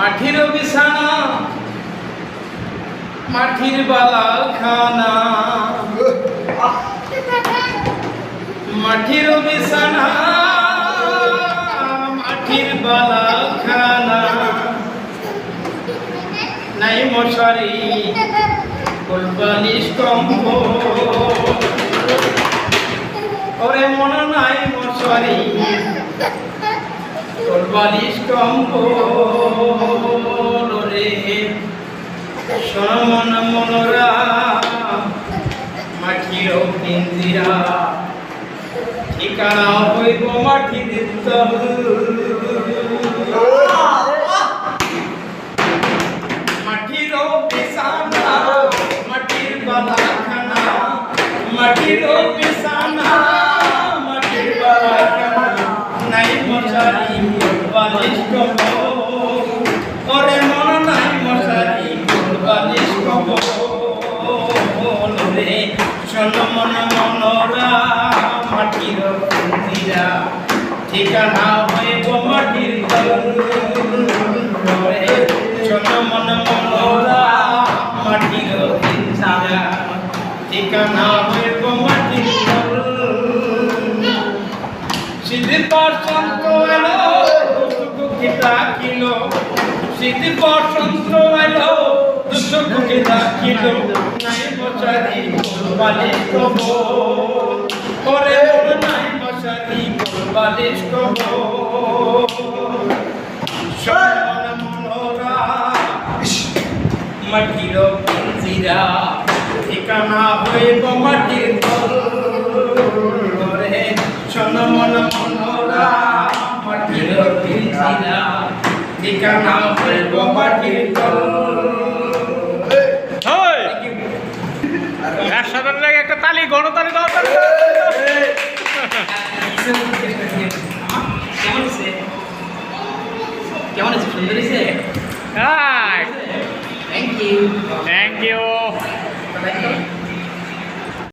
মাটির বিছানা, মাটির বালা খানা মাটির বিছানা, মাটির বালা খানা নাই মশারি কল্পানিস কম্ব ওরে মন নাই মশারি। কল্পানিস কম্ব রে শোন মন মনোরা মাটির পিন্দিরা ঠিকানা হইব মাটির তল মশারি বালিশ কব ওরে মন নাই মশারি বালিশ কব রে শোন মন মনরা মাটির কুন্দিরা ঠিকানা হইব মাটির রে শোন মন ঠিকানা বসন্ত এলো দুষ্ট কুকিটা কিলো সিদ্ধি বসন্ত এলো দুষ্ট কুকিটা কিলো নাই বসারি বালিশ কব ওরে নাই বসারি বালিশ কব মাটির পিঞ্জিরা, ঠিকানা হইব মাটির তল রে মন মনোরা মাটির পিঞ্জিরা ঠিকানা হইব তল একসাথে লেগে একটা তালি গণতালি দাও তালি কেমন আছে সুন্দর আছে থ্যাংক ইউ থ্যাংক ইউ